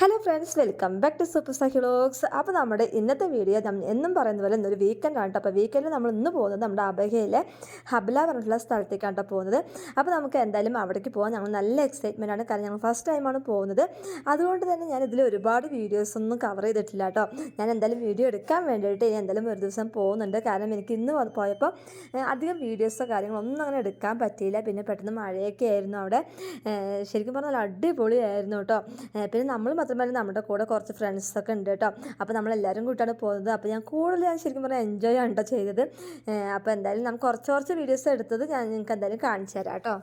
Hello friends welcome back to super സഹിളോക്സ് അപ്പോൾ നമ്മുടെ ഇന്നത്തെ വീഡിയോ എന്നും പറയുന്ന പോലെ ഇന്നൊരു വീക്കെൻഡ് ആണ് അപ്പോൾ വീക്കെൻഡിൽ നമ്മൾ ഇന്ന് പോകുന്നത് നമ്മുടെ അബഹയിലെ ഹബ്ല പറഞ്ഞിട്ടുള്ള സ്ഥലത്തേക്കാണ് പോകുന്നത്. അപ്പോൾ നമുക്ക് എന്തായാലും അവിടേക്ക് പോകാൻ ഞങ്ങൾ നല്ല എക്സൈറ്റ്മെന്റ് ആണ്. കാരണം ഞങ്ങൾ ഫസ്റ്റ് ടൈമാണ് പോകുന്നത്. അതുകൊണ്ട് തന്നെ ഞാൻ ഇതിൽ ഒരുപാട് വീഡിയോസ് ഒന്നും കവർ ചെയ്തിട്ടില്ല കേട്ടോ ഞാൻ എന്തായാലും വീഡിയോ എടുക്കാൻ വേണ്ടിയിട്ട് ഇനി എന്തായാലും ഒരു ദിവസം പോകുന്നുണ്ട്. കാരണം എനിക്ക് ഇന്ന് പോയപ്പോൾ അധികം വീഡിയോസോ കാര്യങ്ങളൊന്നും അങ്ങനെ എടുക്കാൻ പറ്റിയില്ല. പിന്നെ പെട്ടെന്ന് മഴയൊക്കെ ആയിരുന്നു അവിടെ. ശരിക്കും പറഞ്ഞാൽ അടിപൊളിയായിരുന്നു കേട്ടോ പിന്നെ നമ്മൾ മാത്രമല്ല നമ്മുടെ കൂടെ കുറച്ച് ഫ്രണ്ട്സൊക്കെ ഉണ്ട് കേട്ടോ. അപ്പോൾ നമ്മളെല്ലാവരും കൂട്ടാണ് പോകുന്നത്. അപ്പോൾ ഞാൻ കൂടുതൽ ഞാൻ ശരിക്കും പറഞ്ഞാൽ എൻജോയ് ആണ് കേട്ടോ ചെയ്തത്. അപ്പോൾ എന്തായാലും നമുക്ക് കുറച്ച് കുറച്ച് വീഡിയോസ് എടുത്തത് ഞാൻ നിങ്ങൾക്ക് എന്തായാലും കാണിച്ചു തരാം കേട്ടോ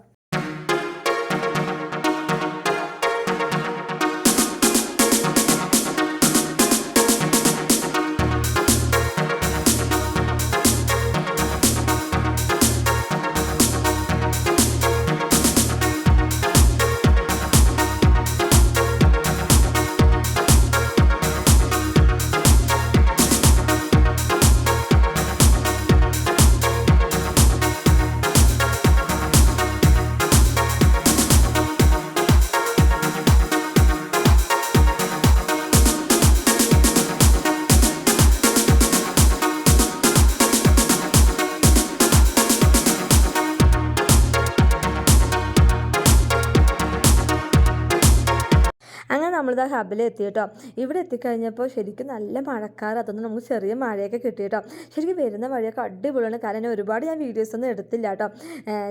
ഹബിൽ എത്തി കേട്ടോ ഇവിടെ എത്തിക്കഴിഞ്ഞപ്പോൾ ശരിക്കും നല്ല മഴക്കാർ അതൊന്നും നമുക്ക് ചെറിയ മഴയൊക്കെ കിട്ടി കേട്ടോ ശരിക്കും വരുന്ന വഴിയൊക്കെ അടിപൊളിയാണ്. കാരണം ഒരുപാട് ഞാൻ വീഡിയോസ് ഒന്നും എടുത്തില്ല കേട്ടോ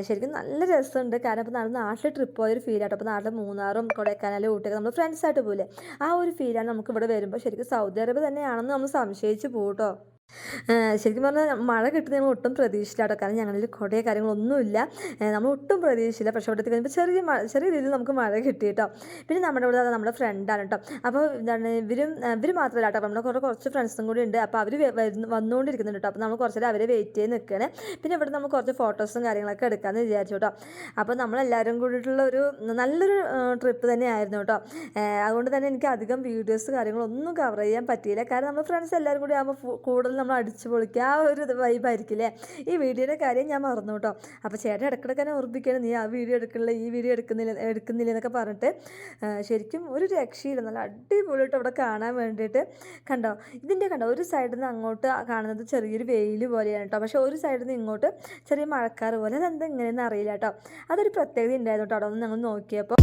ശരിക്കും നല്ല രസമുണ്ട്. കാരണം ഇപ്പോൾ നാളെ നാട്ടിൽ ട്രിപ്പ് പോയൊരു ഫീൽ ആട്ടോ. അപ്പോൾ നാട്ടിൽ മൂന്നാറും കൊടൈക്കനാലും ഊട്ടിയൊക്കെ നമ്മൾ ഫ്രണ്ട്സായിട്ട് പോലെ ആ ഒരു ഫീലാണ് നമുക്ക് ഇവിടെ വരുമ്പോൾ ശരിക്കും സൗദി അറേബ്യ തന്നെയാണെന്ന് നമ്മൾ സംശയിച്ച് പോകും കേട്ടോ ഏഹ് ശരിക്കും പറഞ്ഞാൽ മഴ കിട്ടുന്ന ഞങ്ങൾ ഒട്ടും പ്രതീക്ഷിച്ചില്ല കേട്ടോ. കാരണം ഞങ്ങളിൽ കുടയോ കാര്യങ്ങളൊന്നുമില്ല. നമ്മൾ ഒട്ടും പ്രതീക്ഷിച്ചില്ല. പക്ഷേ അവിടെ കഴിഞ്ഞപ്പോൾ ചെറിയ മഴ ചെറിയ രീതിയിൽ നമുക്ക് മഴ കിട്ടി കേട്ടോ. പിന്നെ നമ്മുടെ ഇവിടെ നമ്മുടെ ഫ്രണ്ടാണ് കേട്ടോ. അപ്പോൾ എന്താണ് ഇവരും ഇവർ മാത്രമല്ല കേട്ടോ. നമ്മുടെ കുറേ കുറച്ച് ഫ്രണ്ട്സും കൂടി ഉണ്ട്. അപ്പോൾ അവർ വന്നുകൊണ്ടിരിക്കുന്നുണ്ട് കേട്ടോ. അപ്പോൾ നമ്മൾ കുറച്ച് നേരം അവരെ വെയിറ്റ് ചെയ്ത് നിൽക്കുകയാണ് പിന്നെ ഇവിടെ നമുക്ക് കുറച്ച് ഫോട്ടോസും കാര്യങ്ങളൊക്കെ എടുക്കാമെന്ന് വിചാരിച്ചു കേട്ടോ. അപ്പോൾ നമ്മളെല്ലാവരും കൂടിയിട്ടുള്ള ഒരു നല്ലൊരു ട്രിപ്പ് തന്നെയായിരുന്നു കേട്ടോ. അതുകൊണ്ട് തന്നെ എനിക്ക് അധികം വീഡിയോസ് കാര്യങ്ങളൊന്നും കവർ ചെയ്യാൻ പറ്റിയില്ല. കാരണം നമ്മൾ ഫ്രണ്ട്സ് എല്ലാവരും കൂടി ആകുമ്പോൾ കൂടുതൽ നമ്മൾ അടിച്ചു പൊളിക്കുക. ആ ഒരു വൈബായിരിക്കില്ലേ ഈ വീഡിയോയുടെ കാര്യം ഞാൻ മറന്നു കേട്ടോ. അപ്പോൾ ചേട്ടൻ ഇടയ്ക്കിടയ്ക്ക് തന്നെ നീ ആ വീഡിയോ എടുക്കണില്ല? ഈ വീഡിയോ എടുക്കുന്നില്ല? എടുക്കുന്നില്ല? എന്നൊക്കെ പറഞ്ഞിട്ട് ശരിക്കും ഒരു രക്ഷയില്ല. നല്ല അടിപൊളിയായിട്ട് അവിടെ കാണാൻ വേണ്ടിയിട്ട് കണ്ടോ? ഇതിന്റെ കണ്ടോ? ഒരു സൈഡിൽ നിന്ന് അങ്ങോട്ട് കാണുന്നത് ചെറിയൊരു വെയിൽ പോലെയാണ് കേട്ടോ. പക്ഷേ ഒരു സൈഡിൽ നിന്ന് ഇങ്ങോട്ട് ചെറിയ മഴക്കാർ പോലെ. അതെന്താ ഇങ്ങനെയെന്ന് അറിയില്ല കേട്ടോ. അതൊരു പ്രത്യേകത ഉണ്ടായിരുന്നു കേട്ടോ. അവിടെ ഒന്ന് ഞങ്ങൾ നോക്കിയപ്പോൾ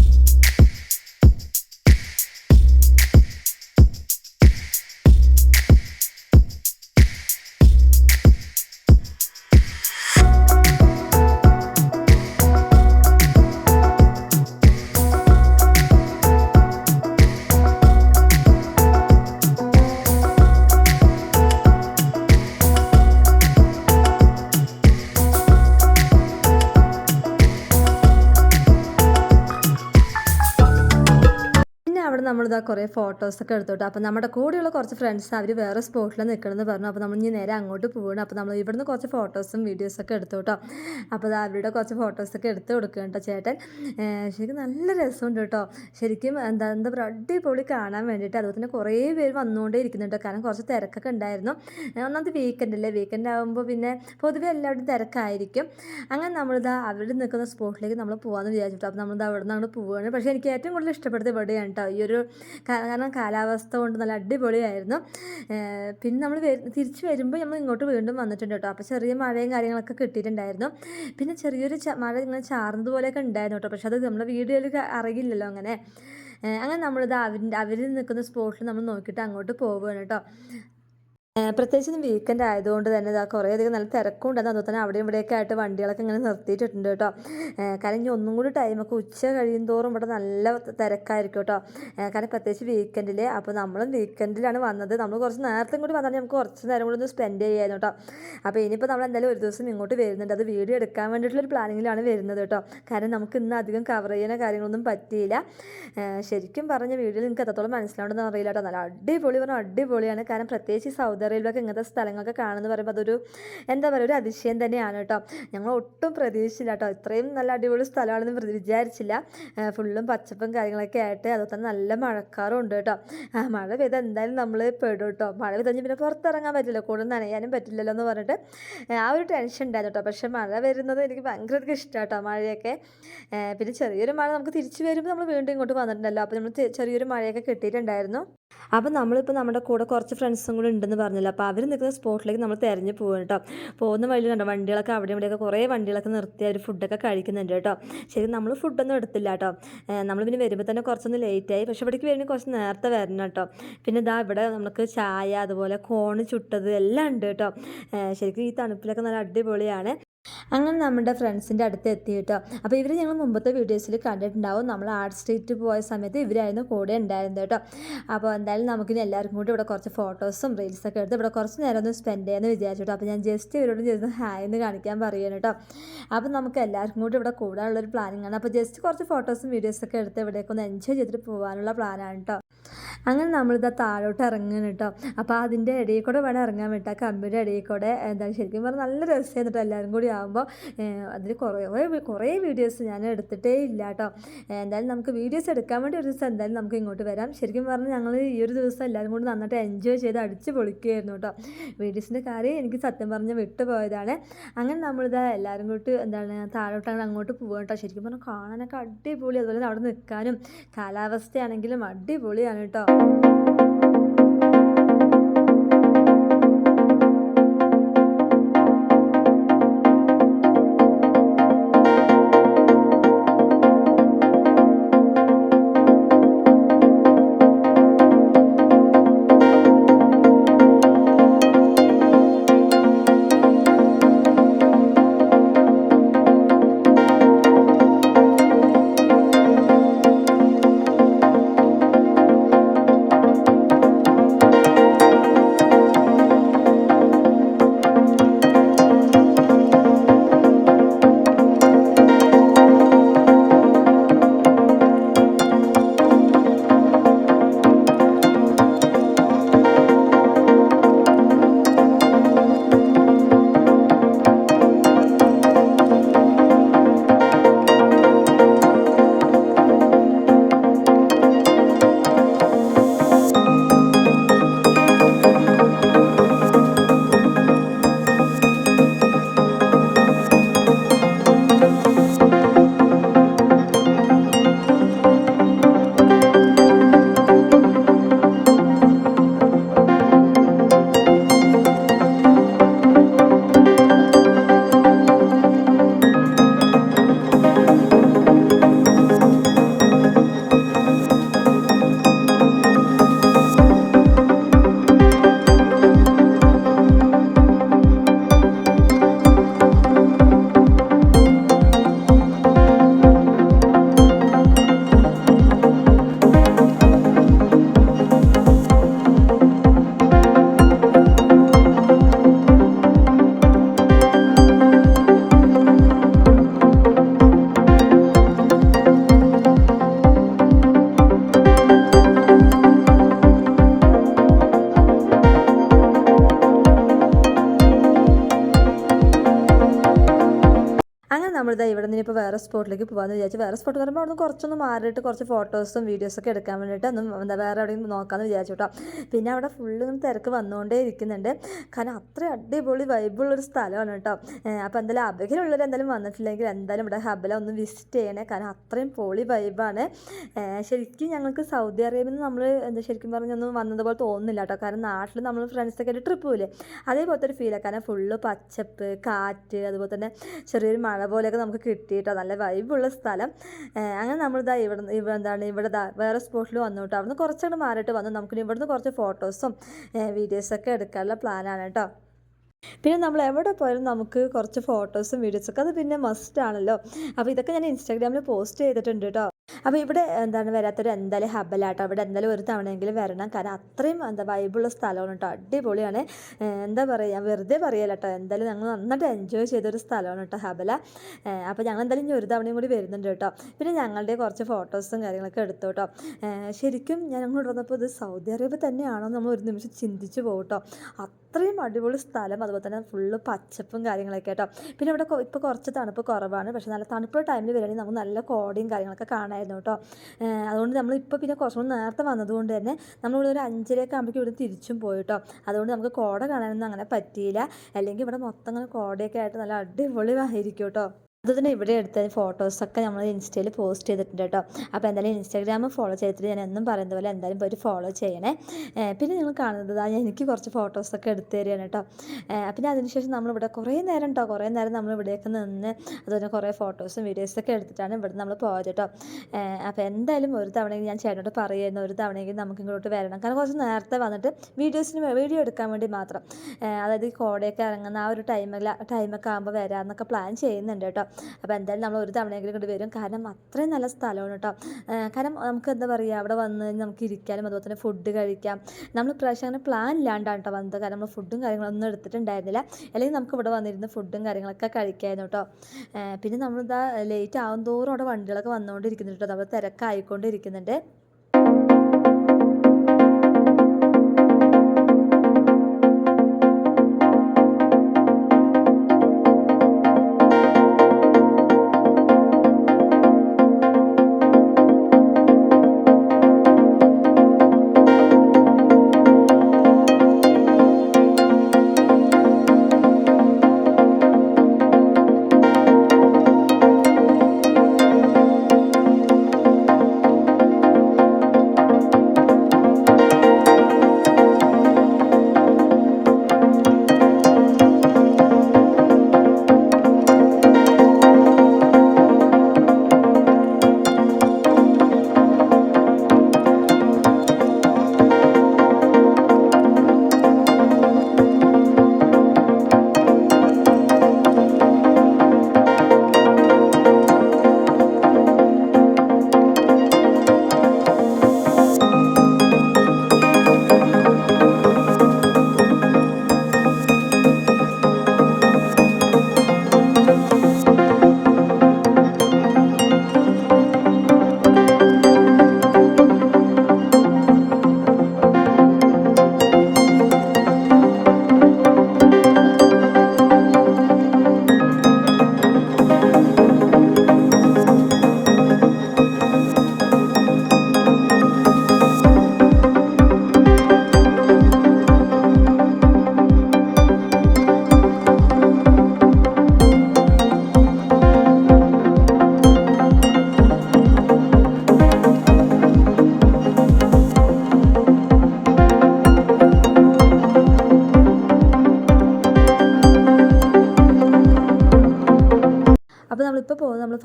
കുറേ ഫോട്ടോസൊക്കെ എടുത്തോട്ടെ അപ്പോൾ നമ്മുടെ കൂടെയുള്ള കുറച്ച് ഫ്രണ്ട്സ് അവർ വേറെ സ്പോട്ടിൽ നിൽക്കണമെന്ന് പറഞ്ഞു. അപ്പോൾ നമ്മൾ ഇനി നേരെ അങ്ങോട്ട് പോവുകയാണ് അപ്പോൾ നമ്മൾ ഇവിടുന്ന് കുറച്ച് ഫോട്ടോസും വീഡിയോസൊക്കെ എടുത്തോട്ടോ അപ്പോൾ അവരുടെ കുറച്ച് ഫോട്ടോസൊക്കെ എടുത്ത് കൊടുക്കുക കേട്ടോ ചേട്ടൻ. ശരിക്കും നല്ല രസമുണ്ട് കേട്ടോ ശരിക്കും എന്താ എന്താ പറയുക അടിപൊളി കാണാൻ വേണ്ടിയിട്ട് അതുപോലെ തന്നെ കുറേ പേര് വന്നുകൊണ്ടേ ഇരിക്കുന്നുണ്ട് കാരണം കുറച്ച് തിരക്കൊക്കെ ഉണ്ടായിരുന്നു. ഒന്നാമത് വീക്കെൻഡ് അല്ലേ വീക്കെൻഡ് ആകുമ്പോൾ പിന്നെ പൊതുവെ എല്ലാവരും തിരക്കായിരിക്കും. അങ്ങനെ നമ്മളിതാ അവിടെ നിൽക്കുന്ന സ്പോട്ടിലേക്ക് നമ്മൾ പോകാമെന്ന് വിചാരിച്ചിട്ട്. അപ്പോൾ നമ്മളിത് അവിടെ നിന്നാണ് പോവുകയാണ് പക്ഷേ എനിക്ക് ഏറ്റവും കൂടുതൽ ഇഷ്ടപ്പെടുന്നത് ഇവിടെയാണ് കേട്ടോ ഈ ഒരു കാരണം കാലാവസ്ഥ കൊണ്ട് നല്ല അടിപൊളിയായിരുന്നു. പിന്നെ നമ്മൾ തിരിച്ച് വരുമ്പോൾ നമ്മൾ ഇങ്ങോട്ട് വീണ്ടും വന്നിട്ടുണ്ട് കേട്ടോ. അപ്പോൾ ചെറിയ മഴയും കാര്യങ്ങളൊക്കെ കിട്ടിയിട്ടുണ്ടായിരുന്നു. പിന്നെ ചെറിയൊരു മഴ ഇങ്ങനെ ചാർന്നത് പോലെയൊക്കെ ഉണ്ടായിരുന്നു കേട്ടോ. പക്ഷെ അത് നമ്മുടെ വീഡിയോയിൽ അറിയില്ലല്ലോ അങ്ങനെ. അങ്ങനെ നമ്മളിത് അവരിന്റെ അവർ നിൽക്കുന്ന സ്പോട്ടിൽ നമ്മൾ നോക്കിയിട്ട് അങ്ങോട്ട് പോവുകയാണ് കേട്ടോ. പ്രത്യേകിച്ച് വീക്കെൻഡ് ആയതുകൊണ്ട് തന്നെ ഇതാ കുറേ അധികം നല്ല തിരക്കും ഉണ്ടായിരുന്നു അതുപോലെ തന്നെ അവിടെയും ഇവിടെയൊക്കെ ആയിട്ട് വണ്ടികളൊക്കെ ഇങ്ങനെ നിർത്തിയിട്ടുണ്ട് കേട്ടോ. കാരണം ഇനി ഒന്നും കൂടി ടൈമൊക്കെ ഉച്ച കഴിയും തോറും ഇവിടെ നല്ല തിരക്കായിരിക്കും കേട്ടോ. കാരണം പ്രത്യേകിച്ച് വീക്കെൻഡിൽ അപ്പോൾ നമ്മളും വീക്കെൻഡിലാണ് വന്നത്. നമ്മൾ കുറച്ച് നേരത്തെ കൂടി വന്നാൽ നമുക്ക് കുറച്ച് നേരം കൂടി ഒന്ന് സ്പെൻഡ് ചെയ്യായിരുന്നു കേട്ടോ. അപ്പോൾ ഇനിയിപ്പോൾ നമ്മൾ എന്തായാലും ഒരു ദിവസം ഇങ്ങോട്ട് വരുന്നുണ്ട്. അത് വീഡിയോ എടുക്കാൻ വേണ്ടിയിട്ടുള്ളൊരു പ്ലാനിങ്ങിലാണ് വരുന്നത് കേട്ടോ. കാരണം നമുക്ക് ഇന്ന് അധികം കവർ ചെയ്യുന്ന കാര്യങ്ങളൊന്നും പറ്റിയില്ല. ശരിക്കും പറഞ്ഞ വീഡിയോയിൽ നിങ്ങൾക്ക് എത്രത്തോളം മനസ്സിലാവുണ്ടെന്ന് അറിയില്ല കേട്ടോ. നല്ല അടിപൊളി പറഞ്ഞാൽ അടിപൊളിയാണ്. കാരണം പ്രത്യേകിച്ച് സൗദി സൗദി അറേബ്യയിലൊക്കെ ഇങ്ങനത്തെ സ്ഥലങ്ങളൊക്കെ കാണുമെന്ന് പറയുമ്പോൾ അതൊരു എന്താ പറയുക ഒരു അതിശയം തന്നെയാണ് കേട്ടോ. ഞങ്ങൾ ഒട്ടും പ്രതീക്ഷിച്ചില്ല കേട്ടോ. ഇത്രയും നല്ല അടിപൊളി സ്ഥലമാണെന്ന് വിചാരിച്ചില്ല. ഫുള്ളും പച്ചപ്പും കാര്യങ്ങളൊക്കെ ആയിട്ട് അതുപോലെ തന്നെ നല്ല മഴക്കാറും ഉണ്ട് കേട്ടോ. മഴ പെയ്ത് എന്തായാലും നമ്മൾ പെടും കേട്ടോ. മഴ പെയ്ത് കഴിഞ്ഞാൽ പിന്നെ പുറത്തിറങ്ങാൻ പറ്റില്ല. കൂടുതൽ നനയാനും പറ്റില്ലല്ലോ എന്ന് പറഞ്ഞിട്ട്. ആ ഒരു ടെൻഷൻ ഉണ്ടായിരുന്നു കേട്ടോ. പക്ഷേ മഴ വരുന്നത് എനിക്ക് ഭയങ്കര ഇഷ്ടമാണ് കേട്ടോ മഴയൊക്കെ. പിന്നെ ചെറിയൊരു മഴ നമുക്ക് തിരിച്ചു വരുമ്പോൾ നമ്മൾ വീണ്ടും ഇങ്ങോട്ട് വന്നിട്ടുണ്ടല്ലോ. അപ്പോൾ നമ്മൾ ചെറിയൊരു മഴയൊക്കെ കിട്ടിയിട്ടുണ്ടായിരുന്നു. അപ്പോൾ നമ്മളിപ്പോൾ നമ്മുടെ കൂടെ കുറച്ച് ഫ്രണ്ട്സും കൂടെ ഉണ്ടെന്ന് പറഞ്ഞല്ലോ. അപ്പോൾ അവർ നിൽക്കുന്ന സ്പോട്ടിലേക്ക് നമ്മൾ തിരഞ്ഞു പോകും കേട്ടോ പോകുന്ന വഴി കണ്ടോ വണ്ടികളൊക്കെ അവിടെ ഇവിടെയൊക്കെ കുറേ വണ്ടികളൊക്കെ നിർത്തി അവർ ഫുഡൊക്കെ കഴിക്കുന്നുണ്ട് കേട്ടോ ശരിക്കും നമ്മൾ ഫുഡൊന്നും എടുത്തില്ല കേട്ടോ നമ്മൾ പിന്നെ വരുമ്പോൾ തന്നെ കുറച്ചൊന്ന് ലേറ്റായി പക്ഷേ ഇവിടേക്ക് വരുമ്പോൾ കുറച്ച് നേരത്തെ വരണം കേട്ടോ പിന്നെ ഇതാ ഇവിടെ നമുക്ക് ചായ അതുപോലെ കോണ് ചുട്ടത് എല്ലാം ഉണ്ട് കേട്ടോ ശരിക്കും ഈ തണുപ്പിലൊക്കെ നല്ല അടിപൊളിയാണ്. അങ്ങനെ നമ്മുടെ ഫ്രണ്ട്സിന്റെ അടുത്ത് എത്തി കേട്ടോ. അപ്പോൾ ഇവർ ഞങ്ങൾ മുമ്പത്തെ വീഡിയോസിൽ കണ്ടിട്ടുണ്ടാവും. നമ്മൾ ആർട്ട് സ്ട്രീറ്റ് പോയ സമയത്ത് ഇവരായിരുന്നു കൂടെ ഉണ്ടായിരുന്നത് കേട്ടോ. അപ്പോൾ എന്തായാലും നമുക്കിനി എല്ലാവർക്കും കൂടി ഇവിടെ കുറച്ച് ഫോട്ടോസും റീൽസൊക്കെ എടുത്ത് ഇവിടെ കുറച്ച് നേരം ഒന്ന് സ്പെൻഡ് ചെയ്യാമെന്ന് വിചാരിച്ചു കേട്ടോ. അപ്പോൾ ഞാൻ ജസ്റ്റ് ഇവരോട് ചെയ്ത് ഹായ് എന്ന് കാണിക്കാൻ പറയുകയാണ് കേട്ടോ. അപ്പോൾ നമുക്ക് എല്ലാവർക്കും കൂടി ഇവിടെ കൂടാനുള്ളൊരു പ്ലാനിങ് ആണ്. അപ്പോൾ ജസ്റ്റ് കുറച്ച് ഫോട്ടോസും വീഡിയോസൊക്കെ എടുത്ത് ഇവിടേക്ക് ഒന്ന് എൻജോയ് ചെയ്തിട്ട് പോകാനുള്ള പ്ലാനാണ് കേട്ടോ. അങ്ങനെ നമ്മളിതാ താഴോട്ട് ഇറങ്ങുന്നു കേട്ടോ. അപ്പോൾ അതിന്റെ ഇടയിൽ കൂടെ വേണം ഇറങ്ങാൻ വിട്ടാൽ കമ്പിയുടെ ഇടയിൽ കൂടെ എന്താ ശരിക്കും പറഞ്ഞാൽ നല്ല രസമായിരുന്നു കേട്ടോ എല്ലാവരും കൂടി ആകുമ്പോൾ അതിൽ കുറേ കുറേ വീഡിയോസ് ഞാൻ എടുത്തിട്ടേ ഇല്ല കേട്ടോ എന്തായാലും നമുക്ക് വീഡിയോസ് എടുക്കാൻ വേണ്ടി ഒരു ദിവസം എന്തായാലും നമുക്ക് ഇങ്ങോട്ട് വരാം. ശരിക്കും പറഞ്ഞാൽ ഞങ്ങൾ ഈ ഒരു ദിവസം എല്ലാവരും കൂടി നന്നായിട്ട് എൻജോയ് ചെയ്ത് അടിച്ച് പൊളിക്കുകയായിരുന്നു കേട്ടോ വീഡിയോസിന്റെ കാര്യം എനിക്ക് സത്യം പറഞ്ഞ് വിട്ടുപോയതാണ്. അങ്ങനെ നമ്മളിതാ എല്ലാവരും കൂട്ട് എന്താണ് താഴോട്ടാണ് അങ്ങോട്ട് പോകാം കേട്ടോ ശരിക്കും പറഞ്ഞാൽ കാണാനൊക്കെ അടിപൊളി. അതുപോലെ അവിടെ നിൽക്കാനും കാലാവസ്ഥയാണെങ്കിലും അടിപൊളിയാണ് കേട്ടോ നമ്മളിതാ ഇവിടെ നിന്ന് ഇപ്പോൾ വേറെ സ്പോട്ടിലേക്ക് പോകാമെന്ന് വിചാരിച്ചു വേറെ സ്പോട്ട് പറയുമ്പോൾ അവിടെ നിന്ന് കുറച്ചൊന്ന് മാറിയിട്ട് കുറച്ച് ഫോട്ടോസും വീഡിയോസൊക്കെ എടുക്കാൻ വേണ്ടിയിട്ട് ഒന്നും എന്താ വേറെ എവിടെയും നോക്കാമെന്ന് വിചാരിച്ചു കേട്ടോ പിന്നെ അവിടെ ഫുള്ള് തിരക്ക് വന്നുകൊണ്ടേ ഇരിക്കുന്നുണ്ട്. കാരണം അത്ര അടിപൊളി വൈബുള്ളൊരു സ്ഥലമാണ് കേട്ടോ അപ്പോൾ എന്തായാലും അബഹിലുള്ളവർ എന്തായാലും വന്നിട്ടില്ലെങ്കിൽ എന്തായാലും ഇവിടെ ഹബല ഒന്ന് വിസിറ്റ് ചെയ്യണേ. കാരണം അത്രയും പൊളി വൈബാണ് ശരിക്കും ഞങ്ങൾക്ക് സൗദി അറേബ്യയിൽ നിന്ന് നമ്മൾ എന്താ ശരിക്കും പറഞ്ഞൊന്നും വന്നതുപോലെ തോന്നുന്നില്ല കേട്ടോ കാരണം നാട്ടിൽ നമ്മൾ ഫ്രണ്ട്സൊക്കെ ആയിട്ട് ട്രിപ്പ് പോയില്ലേ അതേപോലത്തെ ഒരു ഫീലാണ് കാരണം ഫുള്ള് പച്ചപ്പ് കാറ്റ് അതുപോലെ തന്നെ ചെറിയൊരു മഴ പോലെയൊക്കെ നമുക്ക് കിട്ടിയിട്ടോ? നല്ല വൈബുള്ള സ്ഥലം. അങ്ങനെ നമ്മളിതാ ഇവിടെ ഇവിടെ എന്താണ് ഇവിടെ വേറെ സ്പോട്ടിൽ വന്നു കേട്ടോ. അവിടുന്ന് കുറച്ചങ്ങോട്ട് മാറിയിട്ട് വന്നു. നമുക്ക് ഇവിടുന്ന് കുറച്ച് ഫോട്ടോസും വീഡിയോസൊക്കെ എടുക്കാനുള്ള പ്ലാനാണ് കേട്ടോ. പിന്നെ നമ്മൾ എവിടെ പോയാലും നമുക്ക് കുറച്ച് ഫോട്ടോസും വീഡിയോസൊക്കെ അത് പിന്നെ മസ്റ്റ് ആണല്ലോ. അപ്പോൾ ഇതൊക്കെ ഞാൻ ഇൻസ്റ്റാഗ്രാമിൽ പോസ്റ്റ് ചെയ്തിട്ടുണ്ട് കേട്ടോ. അപ്പോൾ ഇവിടെ എന്താണ് വരാത്തൊരു എന്തായാലും ഹബലാട്ടോ അവിടെ എന്തായാലും ഒരു തവണയെങ്കിലും വരണം. കാരണം അത്രയും എന്താ വൈബുള്ള സ്ഥലമാണ് കേട്ടോ. അടിപൊളിയാണ്. എന്താ പറയുക വെറുതെ പറയല്ല കേട്ടോ. എന്തായാലും ഞങ്ങൾ നന്നായിട്ട് എൻജോയ് ചെയ്തൊരു സ്ഥലമാണ് കേട്ടോ ഹബല. അപ്പോൾ ഞങ്ങൾ എന്തായാലും ഇനി ഒരു തവണയും കൂടി വരുന്നുണ്ട് കേട്ടോ. പിന്നെ ഞങ്ങളുടെ കുറച്ച് ഫോട്ടോസും കാര്യങ്ങളൊക്കെ എടുത്തു കേട്ടോ. ശരിക്കും ഞാൻ അങ്ങോട്ട് വന്നപ്പോൾ ഇത് സൗദി അറേബ്യ തന്നെയാണോ നമ്മൾ ഒരു നിമിഷം ചിന്തിച്ചു പോകും കേട്ടോ. അത്രയും അടിപൊളി സ്ഥലം. അതുപോലെ തന്നെ ഫുള്ള് പച്ചപ്പും കാര്യങ്ങളൊക്കെ കേട്ടോ പിന്നെ ഇവിടെ ഇപ്പോൾ കുറച്ച് തണുപ്പ് കുറവാണ്. പക്ഷേ നല്ല തണുപ്പുള്ള ടൈമിൽ വരികയാണെങ്കിൽ നമുക്ക് നല്ല കോടയും കാര്യങ്ങളൊക്കെ കാണാമായിരുന്നു കേട്ടോ. അതുകൊണ്ട് നമ്മൾ ഇപ്പോൾ പിന്നെ കുറച്ചും നേരത്തെ വന്നതുകൊണ്ട് തന്നെ നമ്മളിവിടെ ഒരു അഞ്ചരയൊക്കെ ആകുമ്പോഴേക്കും ഇവിടെ തിരിച്ചും പോയി അതുകൊണ്ട് നമുക്ക് കോട കാണാനൊന്നും അങ്ങനെ പറ്റിയില്ല. അല്ലെങ്കിൽ ഇവിടെ മൊത്തം അങ്ങനെ കോടയൊക്കെ ആയിട്ട് നല്ല അടിപൊളി ആയിരിക്കും കേട്ടോ. അത് തന്നെ ഇവിടെ എടുത്ത ഫോട്ടോസൊക്കെ നമ്മൾ ഇൻസ്റ്റയിൽ പോസ്റ്റ് ചെയ്തിട്ടുണ്ട് കേട്ടോ. അപ്പോൾ എന്തായാലും ഇൻസ്റ്റാഗ്രാം ഫോളോ ചെയ്തിട്ട് ഞാൻ എന്നും പറയുന്ന പോലെ എന്തായാലും ഒരു ഫോളോ ചെയ്യണേ. പിന്നെ നിങ്ങൾ കാണുന്നത് എനിക്ക് കുറച്ച് ഫോട്ടോസൊക്കെ എടുത്തു തരികയാണ് കേട്ടോ. പിന്നെ അതിനുശേഷം നമ്മളിവിടെ കുറേ നേരം കേട്ടോ കുറേ നേരം നമ്മൾ ഇവിടെയൊക്കെ നിന്ന് അതുപോലെ കുറേ ഫോട്ടോസും വീഡിയോസൊക്കെ എടുത്തിട്ടാണ് ഇവിടെ നമ്മൾ പോയത് കേട്ടോ അപ്പോൾ എന്തായാലും ഒരു തവണയെങ്കിലും ഞാൻ ചേട്ടനോട് പറയുമായിരുന്നു ഒരു തവണയെങ്കിലും നമുക്ക് ഇങ്ങോട്ട് വരണം. കാരണം കുറച്ച് നേരത്തെ വന്നിട്ട് വീഡിയോസിന് വീഡിയോ എടുക്കാൻ വേണ്ടി മാത്രം. അതായത് കോടയൊക്കെ ഇറങ്ങുന്ന ആ ഒരു ടൈമിൽ ടൈമൊക്കെ ആകുമ്പോൾ വരാമെന്നൊക്കെ പ്ലാൻ ചെയ്യുന്നുണ്ട് കേട്ടോ അപ്പോൾ എന്തായാലും നമ്മൾ ഒരു തവണയെങ്കിലും ഇങ്ങോട്ട് വരും. കാരണം അത്രയും നല്ല സ്ഥലമാണ് കേട്ടോ. കാരണം നമുക്ക് എന്താ പറയുക അവിടെ വന്ന് നമുക്ക് ഇരിക്കാനും അതുപോലെ തന്നെ ഫുഡ് കഴിക്കാം. നമ്മൾ പ്രാവശ്യം അങ്ങനെ പ്ലാൻ ഇല്ലാണ്ടാണ് കേട്ടോ വന്നത്. കാരണം നമ്മൾ ഫുഡും കാര്യങ്ങളൊന്നും എടുത്തിട്ടുണ്ടായിരുന്നില്ല. അല്ലെങ്കിൽ നമുക്ക് ഇവിടെ വന്നിരുന്ന് ഫുഡും കാര്യങ്ങളൊക്കെ കഴിക്കായിരുന്നു കേട്ടോ. പിന്നെ നമ്മളിതാ ലേറ്റ് ആവും തോറും അവിടെ വണ്ടികളൊക്കെ വന്നുകൊണ്ടിരിക്കുന്നുണ്ട് കേട്ടോ. നമ്മൾ തിരക്കായിക്കൊണ്ടിരിക്കുന്നുണ്ട്.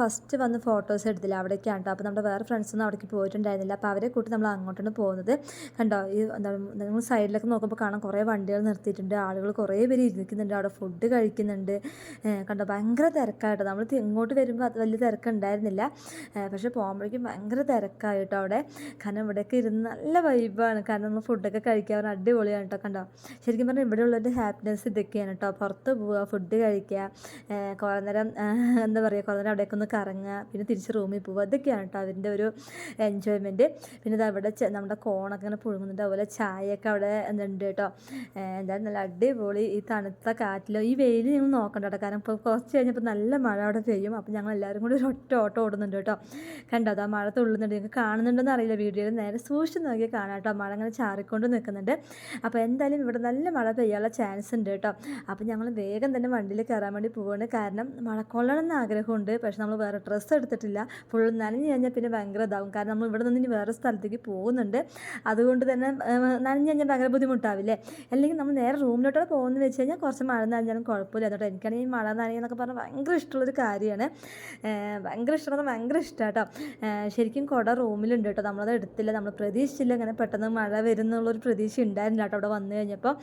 ഫസ്റ്റ് വന്ന് ഫോട്ടോസ് എടുത്തില്ല. അവിടേക്കാണ് കേട്ടോ അപ്പോൾ നമ്മുടെ വേറെ ഫ്രണ്ട്സൊന്നും അവിടേക്ക് പോയിട്ടുണ്ടായിരുന്നില്ല. അപ്പോൾ അവരെ കൂട്ടി നമ്മൾ അങ്ങോട്ടാണ് പോകുന്നത്. കണ്ടോ? ഈ നിങ്ങൾ സൈഡിലൊക്കെ നോക്കുമ്പോൾ കാണാൻ കുറേ വണ്ടികൾ നിർത്തിയിട്ടുണ്ട്. ആളുകൾ കുറേ പേര് ഇരിക്കുന്നുണ്ട്. അവിടെ ഫുഡ് കഴിക്കുന്നുണ്ട്. കണ്ടോ? ഭയങ്കര തിരക്കായിട്ടോ. നമ്മൾ ഇങ്ങോട്ട് വരുമ്പോൾ അത് വലിയ തിരക്കുണ്ടായിരുന്നില്ല പക്ഷെ പോകുമ്പോഴേക്കും ഭയങ്കര തിരക്കായിട്ടോ അവിടെ. കാരണം ഇവിടെയൊക്കെ ഇരുന്ന് നല്ല വൈബാണ് കാരണം നമ്മൾ ഫുഡൊക്കെ കഴിക്കാൻ അടിപൊളിയാണ് കേട്ടോ കണ്ടോ? ശരിക്കും പറഞ്ഞാൽ ഇവിടെ ഉള്ളൊരു ഹാപ്പിനെസ് ഇതൊക്കെയാണ് കേട്ടോ പുറത്ത് പോവുക ഫുഡ് കഴിക്കുക. കുറേ നേരം എന്താ പറയുക കുറേ നേരം അവിടെയൊക്കെ ഒന്ന് കറങ്ങുക പിന്നെ തിരിച്ച് റൂമിൽ പോവുക. ഇതൊക്കെയാണ് കേട്ടോ അതിന്റെ ഒരു എൻജോയ്മെന്റ് പിന്നെ ഇത് അവിടെ നമ്മുടെ കോണൊക്കെ ഇങ്ങനെ പുഴുങ്ങുന്നുണ്ട്. അതുപോലെ ചായയൊക്കെ അവിടെ ഉണ്ട് കേട്ടോ എന്താ എന്തായാലും നല്ല അടിപൊളി ഈ തണുത്ത കാറ്റിലോ ഈ വെയിൽ നിങ്ങൾ നോക്കണ്ട കാരണം ഇപ്പോൾ കുറച്ച് കഴിഞ്ഞപ്പോൾ നല്ല മഴ അവിടെ പെയ്യും. അപ്പോൾ ഞങ്ങൾ എല്ലാവരും കൂടി ഒരു ഒറ്റ ഓട്ടം ഓടുന്നുണ്ട് കേട്ടോ കണ്ടോ അതാ മഴ തുള്ളുന്നുണ്ട്. നിങ്ങൾക്ക് കാണുന്നുണ്ടെന്ന് അറിയില്ല വീഡിയോയിൽ. നേരെ സൂക്ഷിച്ച് നോക്കിയാൽ കാണാം കേട്ടോ മഴ അങ്ങനെ ചാറിക്കൊണ്ട് നിൽക്കുന്നുണ്ട്. അപ്പോൾ എന്തായാലും ഇവിടെ നല്ല മഴ പെയ്യാനുള്ള ചാൻസ് ഉണ്ട് കേട്ടോ അപ്പോൾ ഞങ്ങൾ വേഗം തന്നെ വണ്ടിയിൽ കയറാൻ വേണ്ടി പോവുകയാണ് കാരണം മഴക്കൊള്ളണം എന്ന് ആഗ്രഹമുണ്ട്. പക്ഷെ നമ്മൾ വേറെ ഡ്രസ്സ് എടുത്തിട്ടില്ല. ഫുൾ നനഞ്ഞു കഴിഞ്ഞാൽ പിന്നെ ഭയങ്കര ഇതാവും. കാരണം നമ്മൾ ഇവിടെ നിന്ന് ഇനി വേറെ സ്ഥലത്തേക്ക് പോകുന്നുണ്ട്. അതുകൊണ്ട് തന്നെ നനഞ്ഞു കഴിഞ്ഞാൽ ഭയങ്കര ബുദ്ധിമുട്ടാവില്ലേ? അല്ലെങ്കിൽ നമ്മൾ നേരെ റൂമിലോട്ട് പോകുന്നത് വെച്ച് കഴിഞ്ഞാൽ കുറച്ച് മഴ നനഞ്ഞാലും കുഴപ്പമില്ല. കേട്ടോ എനിക്കാണെങ്കിൽ മഴ നനയെന്നൊക്കെ പറഞ്ഞാൽ ഭയങ്കര ഇഷ്ടമുള്ളൊരു കാര്യമാണ്. ഭയങ്കര ഇഷ്ടമാണ് ഭയങ്കര ഇഷ്ടമാണ് കേട്ടോ ശരിക്കും കുട റൂമിലുണ്ട് കേട്ടോ നമ്മളത് എടുത്തില്ല. നമ്മൾ പ്രതീക്ഷിച്ചില്ല അങ്ങനെ പെട്ടെന്ന് മഴ വരുന്നുള്ളൊരു പ്രതീക്ഷ ഉണ്ടായിരുന്നില്ല കേട്ടോ അവിടെ വന്നു കഴിഞ്ഞപ്പോൾ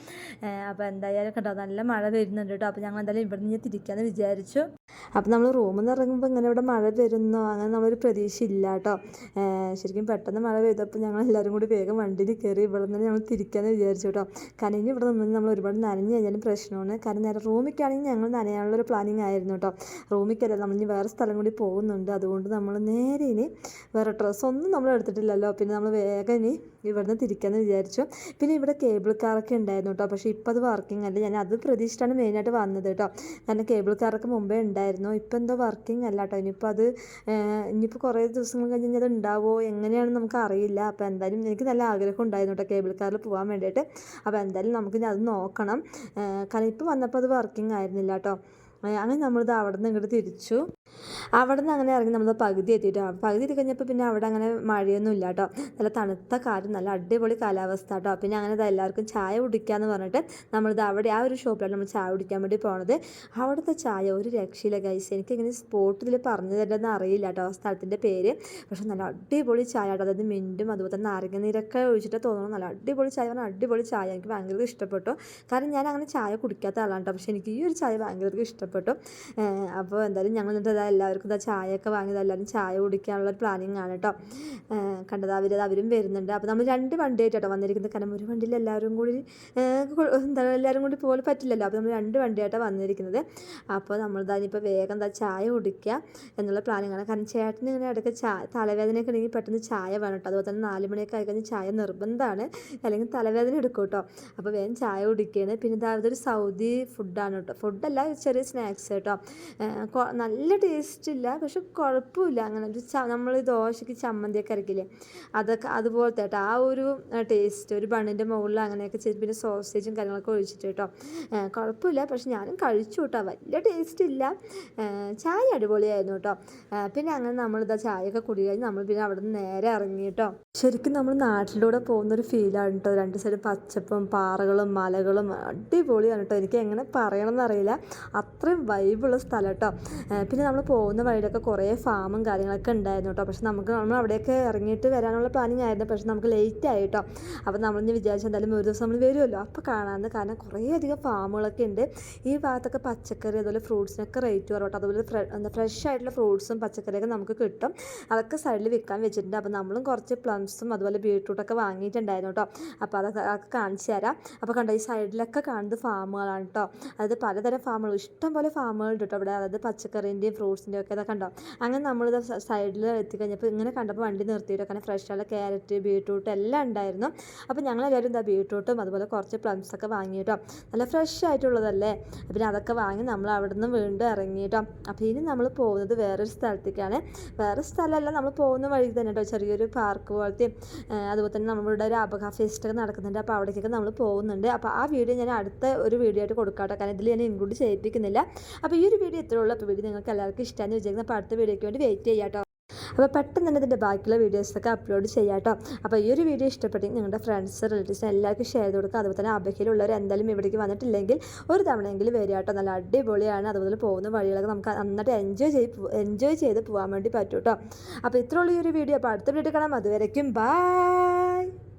അപ്പോൾ എന്തായാലും കേട്ടോ നല്ല മഴ വരുന്നുണ്ട് കേട്ടോ അപ്പോൾ ഞങ്ങൾ എന്തായാലും ഇവിടെ നിന്ന് തിരിക്കാമെന്ന് വിചാരിച്ചു. അപ്പോൾ നമ്മൾ റൂമിൽ നിന്ന് ഇറങ്ങുമ്പോൾ ഇങ്ങനെ ഇവിടെ മഴ വരുന്നോ? അങ്ങനെ നമ്മളൊരു പ്രതീക്ഷ ഇല്ല കേട്ടോ ശരിക്കും പെട്ടെന്ന് മഴ പെയ്തപ്പോൾ ഞങ്ങൾ എല്ലാവരും കൂടി വേഗം വണ്ടിയിൽ കയറി ഇവിടെ നിന്ന് ഞങ്ങൾ തിരിക്കാമെന്ന് വിചാരിച്ചു കേട്ടോ. കാരണം ഇനി ഇവിടെ നിന്ന് നമ്മൾ ഒരുപാട് നനഞ്ഞു കഴിഞ്ഞാലും പ്രശ്നമാണ്. കാരണം നേരെ റൂമിക്കാണെങ്കിൽ ഞങ്ങൾ നനയാനുള്ളൊരു പ്ലാനിങ് ആയിരുന്നു കേട്ടോ. റൂമിക്കല്ല നമ്മൾ ഇനി വേറെ സ്ഥലം കൂടി പോകുന്നുണ്ട്. അതുകൊണ്ട് നമ്മൾ നേരെ ഇനി വേറെ ഡ്രസ്സൊന്നും നമ്മൾ എടുത്തിട്ടില്ലല്ലോ. പിന്നെ നമ്മൾ വേഗം ഇനി ഇവിടുന്ന് തിരിക്കാമെന്ന് വിചാരിച്ചു. പിന്നെ ഇവിടെ കേബിൾ കാറൊക്കെ ഉണ്ടായിരുന്നു കേട്ടോ. പക്ഷേ ഇപ്പോൾ അത് വർക്കിംഗ് അല്ല. ഞാൻ അത് പ്രതീക്ഷിച്ചിട്ടാണ് മെയിനായിട്ട് വന്നത് കേട്ടോ. കാരണം കേബിൾ കാറൊക്കെ മുമ്പേ ഉണ്ടായിരുന്നു. ഇപ്പോൾ എന്തോ വർക്കിംഗ് അല്ല കേട്ടോ. ഇനിയിപ്പോൾ അത് ഇനിയിപ്പോൾ കുറേ ദിവസങ്ങൾ കഴിഞ്ഞ് അത് ഉണ്ടാവുമോ എങ്ങനെയാണെന്ന് നമുക്ക് അറിയില്ല. അപ്പോൾ എന്തായാലും എനിക്ക് നല്ല ആഗ്രഹം ഉണ്ടായിരുന്നു കേട്ടോ കേബിൾ കാറിൽ പോകാൻ വേണ്ടിയിട്ട്. അപ്പോൾ എന്തായാലും നമുക്ക് അത് നോക്കണം. കാരണം ഇപ്പോൾ വന്നപ്പോൾ അത് വർക്കിംഗ് ആയിരുന്നില്ല കേട്ടോ അങ്ങനെ നമ്മളിത് അവിടെ നിന്ന് ഇങ്ങോട്ട് തിരിച്ചു. അവിടെ നിന്ന് അങ്ങനെ ഇറങ്ങി നമ്മൾ പകുതി എത്തിയിട്ട് പകുതി എത്തി കഴിഞ്ഞപ്പോൾ പിന്നെ അവിടെ അങ്ങനെ മഴയൊന്നും ഇല്ല കേട്ടോ നല്ല തണുത്ത കാറ്റും നല്ല അടിപൊളി കാലാവസ്ഥ കേട്ടോ പിന്നെ അങ്ങനെ ഇത് എല്ലാവർക്കും ചായ കുടിക്കാമെന്ന് പറഞ്ഞിട്ട് നമ്മളിത് അവിടെ ആ ഒരു ഷോപ്പിലാണ് നമ്മൾ ചായ കുടിക്കാൻ വേണ്ടി പോണത്. അവിടുത്തെ ചായ ഒരു രക്ഷയില്ല ഗൈസ് എനിക്ക് ഇങ്ങനെ സ്പോട്ട് ഇതിൽ പറഞ്ഞു തരേണ്ടതെന്ന് അറിയില്ല കേട്ടോ സ്ഥലത്തിന്റെ പേര്. പക്ഷെ നല്ല അടിപൊളി ചായ കേട്ടോ അതായത് മിന്റും അതുപോലെ തന്നെ നാരങ്ങ നീരൊക്കെ ഒഴിച്ചിട്ട് തോന്നുന്നു. നല്ല അടിപൊളി ചായ പറഞ്ഞാൽ അടിപൊളി ചായ. എനിക്ക് ഭയങ്കര ഇഷ്ടപ്പെട്ടു. കാരണം ഞാൻ അങ്ങനെ ചായ കുടിക്കാത്ത ആളാണ് കേട്ടോ പക്ഷെ എനിക്ക് ഈ ഒരു ചായ ഭയങ്കര ഇഷ്ടപ്പെട്ടു. അപ്പോൾ എന്തായാലും ഞങ്ങൾ എന്നിട്ട് അതാ എല്ലാവർക്കും ഇതാ ചായയൊക്കെ വാങ്ങിയത് എല്ലാവരും ചായ കുടിക്കാനുള്ള പ്ലാനിങ് ആണ് കേട്ടോ കണ്ടത് അവർ അവരും വരുന്നുണ്ട്. അപ്പോൾ നമ്മൾ രണ്ട് വണ്ടിയായിട്ട് കേട്ടോ വന്നിരിക്കുന്നത്. കാരണം ഒരു വണ്ടിയിൽ എല്ലാവരും കൂടി എന്താ എല്ലാവരും കൂടി പോലെ പറ്റില്ലല്ലോ. അപ്പോൾ നമ്മൾ രണ്ട് വണ്ടിയായിട്ടാണ് വന്നിരിക്കുന്നത്. അപ്പോൾ നമ്മൾ ഇനിയിപ്പോൾ വേഗം എന്താ ചായ കുടിക്കുക എന്നുള്ള പ്ലാനിങ് ആണ്. കാരണം ചേട്ടന് ഇങ്ങനെ ഇടയ്ക്ക് ചായ തലവേദനയൊക്കെ ഉണ്ടെങ്കിൽ പെട്ടെന്ന് ചായ വേണം കേട്ടോ അതുപോലെ തന്നെ നാല് മണിയൊക്കെ ആയി കഴിഞ്ഞാൽ ചായ നിർബന്ധമാണ്. അല്ലെങ്കിൽ തലവേദന എടുക്കും കേട്ടോ അപ്പോൾ വേഗം ചായ കുടിക്കുകയാണ്. പിന്നെ ഇതാ ഒരു സൗദി ഫുഡാണ് കേട്ടോ ഫുഡല്ല ചെറിയ സ്നാക്സ് കേട്ടോ. നല്ല ടേസ്റ്റ് ഇല്ല പക്ഷെ കുഴപ്പമില്ല അങ്ങനെ. ഒരു നമ്മൾ ദോശയ്ക്ക് ചമ്മന്തിയൊക്കെ ഇറക്കില്ലേ അതൊക്കെ അതുപോലത്തെ കേട്ടോ. ആ ഒരു ടേസ്റ്റ് ഒരു ബണ്ണിന്റെ മുകളിൽ അങ്ങനെയൊക്കെ ചെയ്ത് പിന്നെ സോസേജും കാര്യങ്ങളൊക്കെ ഒഴിച്ചിട്ട് കേട്ടോ. കുഴപ്പമില്ല പക്ഷെ ഞാനും കഴിച്ചു കേട്ടോ. വലിയ ടേസ്റ്റ് ഇല്ല. ചായ അടിപൊളിയായിരുന്നു കേട്ടോ. പിന്നെ അങ്ങനെ നമ്മളിതാ ചായയൊക്കെ കുടി കഴിഞ്ഞ് നമ്മൾ പിന്നെ അവിടെ നിന്ന് നേരെ ഇറങ്ങി കേട്ടോ. ശരിക്കും നമ്മൾ നാട്ടിലൂടെ പോകുന്നൊരു ഫീലാണ് കേട്ടോ. രണ്ട് സൈഡ് പച്ചപ്പും പാറകളും മലകളും അടിപൊളിയാണ് കേട്ടോ. എനിക്ക് എങ്ങനെ പറയണമെന്നറിയില്ല അത്രയും വൈബുള്ള സ്ഥലം കേട്ടോ പിന്നെ നമ്മൾ പോകുന്ന വഴിയിലൊക്കെ കുറേ ഫാമും കാര്യങ്ങളൊക്കെ ഉണ്ടായിരുന്നു കേട്ടോ പക്ഷെ നമുക്ക് നമ്മൾ അവിടെയൊക്കെ ഇറങ്ങിയിട്ട് വരാനുള്ള പ്ലാനിങ് ആയിരുന്നു. പക്ഷെ നമുക്ക് ലേറ്റ് ആയി കേട്ടോ അപ്പോൾ നമ്മളിന്ന് വിചാരിച്ചു എന്തായാലും ഒരു ദിവസം നമ്മൾ വരുമല്ലോ അപ്പോൾ കാണാമെന്ന് കാരണം കുറേ അധികം ഫാമുകളൊക്കെ ഉണ്ട്. ഈ ഭാഗത്തൊക്കെ പച്ചക്കറി അതുപോലെ ഫ്രൂട്ട്സിനൊക്കെ റേറ്റ് കുറവട്ടോ അതുപോലെ എന്താ ഫ്രഷ് ആയിട്ടുള്ള ഫ്രൂട്ട്സും പച്ചക്കറിയൊക്കെ നമുക്ക് കിട്ടും. അതൊക്കെ സൈഡിൽ വിൽക്കാൻ വെച്ചിട്ടുണ്ട്. അപ്പോൾ നമ്മളും കുറച്ച് പ്ലംസും അതുപോലെ ബീട്രൂട്ടൊക്കെ വാങ്ങിയിട്ടുണ്ടായിരുന്നു കേട്ടോ അപ്പോൾ അതൊക്കെ അതൊക്കെ കാണിച്ചു തരാം. അപ്പോൾ കണ്ടോ ഈ സൈഡിലൊക്കെ കാണുന്നത് ഫാമുകളാണ് കേട്ടോ അതായത് പലതരം ഫാമുകൾ ഇഷ്ടം പോലെ ഫാമുകൾ കേട്ടോ അവിടെ. അതായത് പച്ചക്കറീന്റെയും ഫ്രൂട്ട്സിന്റെയും ഒക്കെ ഇതൊക്കെ ഉണ്ടാവും അങ്ങനെ നമ്മളിത് സൈഡിൽ എത്തിക്കഴിഞ്ഞപ്പോൾ ഇങ്ങനെ കണ്ടപ്പോൾ വണ്ടി നിർത്തിയിട്ട് അങ്ങനെ ഫ്രഷുള്ള ക്യാരറ്റ് ബീട്രൂട്ട് എല്ലാം ഉണ്ടായിരുന്നു. അപ്പോൾ ഞങ്ങളെല്ലാവരും എന്താ ബീട്രൂട്ടും അതുപോലെ കുറച്ച് പ്ലംസ് ഒക്കെ വാങ്ങിയിട്ടോ. നല്ല ഫ്രഷ് ആയിട്ടുള്ളതല്ലേ? പിന്നെ അതൊക്കെ വാങ്ങി നമ്മൾ അവിടെ നിന്ന് വീണ്ടും ഇറങ്ങിയിട്ടോ. അപ്പോൾ ഇനി നമ്മൾ പോകുന്നത് വേറൊരു സ്ഥലത്തേക്കാണ്. വേറെ സ്ഥലമല്ല നമ്മൾ പോകുന്ന വഴി തന്നെ കേട്ടോ ചെറിയൊരു പാർക്ക് പോലത്തെയും അതുപോലെ തന്നെ നമ്മളിവിടെ ഒരു അബഹ ഫെസ്റ്റ് ഒക്കെ നടക്കുന്നുണ്ട്. അപ്പോൾ അവിടേക്കൊക്കെ നമ്മൾ പോകുന്നുണ്ട്. അപ്പോൾ ആ വീഡിയോ ഞാൻ അടുത്ത ഒരു വീഡിയോ ആയിട്ട് കൊടുക്കാം കേട്ടോ കാരണം ഇതിൽ ഞാൻ ഇൻക്ലൂഡ് ചെയ്യിപ്പിക്കുന്നില്ല. അപ്പോൾ ഈ ഒരു വീഡിയോ ഇത്രേ ഉള്ളൂ. അപ്പോൾ വീഡിയോ നിങ്ങൾക്ക് എല്ലാവർക്കും ഇഷ്ടമെന്ന് വിചാരിക്കുന്നത് അപ്പോൾ അടുത്ത വീഡിയോയ്ക്ക് വേണ്ടി വെയിറ്റ് ചെയ്യാം അപ്പോൾ പെട്ടെന്ന് തന്നെ ഇതിന്റെ ബാക്കിയുള്ള വീഡിയോസൊക്കെ അപ്ലോഡ് ചെയ്യാം കേട്ടോ. അപ്പോൾ ഈ ഒരു വീഡിയോ ഇഷ്ടപ്പെട്ടെങ്കിൽ നിങ്ങളുടെ ഫ്രണ്ട്സ് റിലേറ്റീവ്സ് എല്ലാവർക്കും ഷെയർ ചെയ്ത് കൊടുക്കുക. അതുപോലെ തന്നെ അബഹയിലുള്ളവർ എന്തായാലും ഇവിടേക്ക് വന്നിട്ടില്ലെങ്കിൽ ഒരു തവണയെങ്കിലും വരിക കേട്ടോ. നല്ല അടിപൊളിയാണ്. അതുപോലെ പോകുന്ന വഴികളൊക്കെ നമുക്ക് നന്നായിട്ട് എൻജോയ് ചെയ്ത് എൻജോയ് ചെയ്ത് പോകാൻ വേണ്ടി പറ്റും കേട്ടോ. അപ്പോൾ ഇത്രയുള്ള ഈ ഒരു വീഡിയോ. അപ്പോൾ അടുത്ത വീഡിയോ കാണാം. അതുവരയ്ക്കും ബൈ